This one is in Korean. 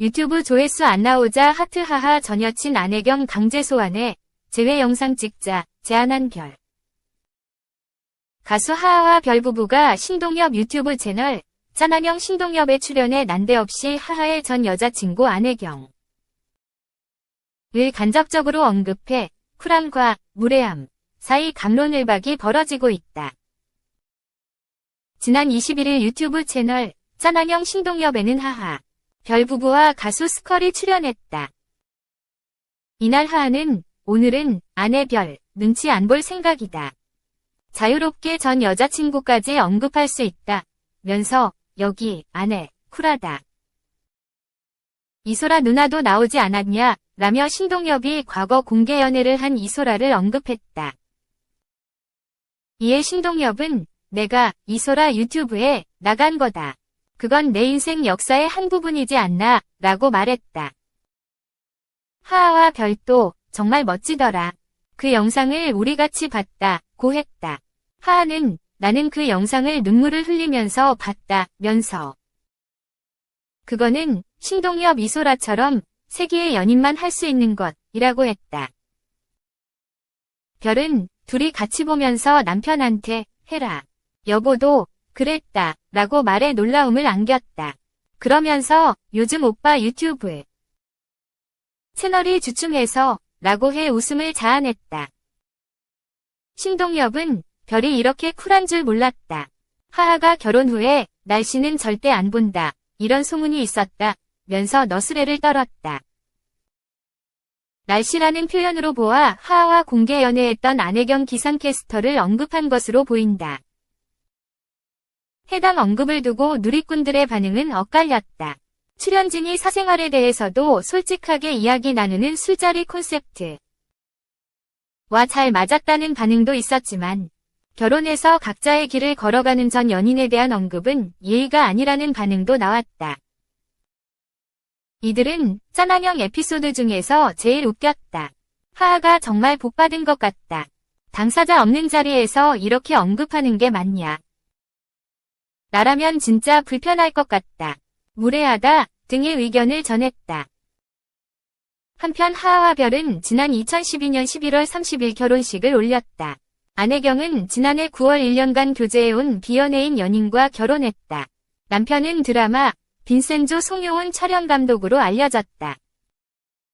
유튜브 조회수 안 나오자 하트하하 전 여친 안혜경 강제 소환해 재회 영상 찍자 제안한 별. 가수 하하와 별 부부가 신동엽 유튜브 채널 짠한형 신동엽에 출연해 난데없이 하하의 전 여자친구 안혜경. 을 간접적으로 언급해 쿨함과 무례함 사이 감론을박이 벌어지고 있다. 지난 21일 유튜브 채널 짠한형 신동엽에는 하하, 별 부부와 가수 스컬이 출연했다. 이날 하하는 오늘은 아내 별 눈치 안 볼 생각이다. 자유롭게 전 여자친구까지 언급할 수 있다. 면서 여기 아내 쿨하다. 이소라 누나도 나오지 않았냐 라며 신동엽이 과거 공개 연애를 한 이소라를 언급했다. 이에 신동엽은 내가 이소라 유튜브에 나간 거다. 그건 내 인생 역사의 한 부분이지 않나 라고 말했다. 하하와 별도 정말 멋지더라. 그 영상을 우리 같이 봤다 고 했다. 하하는 나는 그 영상을 눈물을 흘리면서 봤다 면서 그거는 신동엽 이소라처럼 세기의 연인만 할 수 있는 것이라고 했다. 별은 둘이 같이 보면서 남편한테 해라. 여보도 그랬다 라고 말에 놀라움을 안겼다. 그러면서 요즘 오빠 유튜브 채널이 주춤해서 라고 해 웃음을 자아냈다. 신동엽은 별이 이렇게 쿨한 줄 몰랐다. 하하가 결혼 후에 날씨는 절대 안 본다. 이런 소문이 있었다. 면서 너스레를 떨었다. 날씨라는 표현으로 보아 하하와 공개 연애했던 안혜경 기상캐스터를 언급한 것으로 보인다. 해당 언급을 두고 누리꾼들의 반응은 엇갈렸다. 출연진이 사생활에 대해서도 솔직하게 이야기 나누는 술자리 콘셉트. 와 잘 맞았다는 반응도 있었지만 결혼해서 각자의 길을 걸어가는 전 연인에 대한 언급은 예의가 아니라는 반응도 나왔다. 이들은 짠한형 에피소드 중에서 제일 웃겼다. 하하가 정말 복받은 것 같다. 당사자 없는 자리에서 이렇게 언급하는 게 맞냐. 나라면 진짜 불편할 것 같다. 무례하다 등의 의견을 전했다. 한편 하하와 별은 지난 2012년 11월 30일 결혼식을 올렸다. 안혜경은 지난해 9월 1년간 교제해온 비연예인 연인과 결혼했다. 남편은 드라마 빈센조 송효은 촬영 감독으로 알려졌다.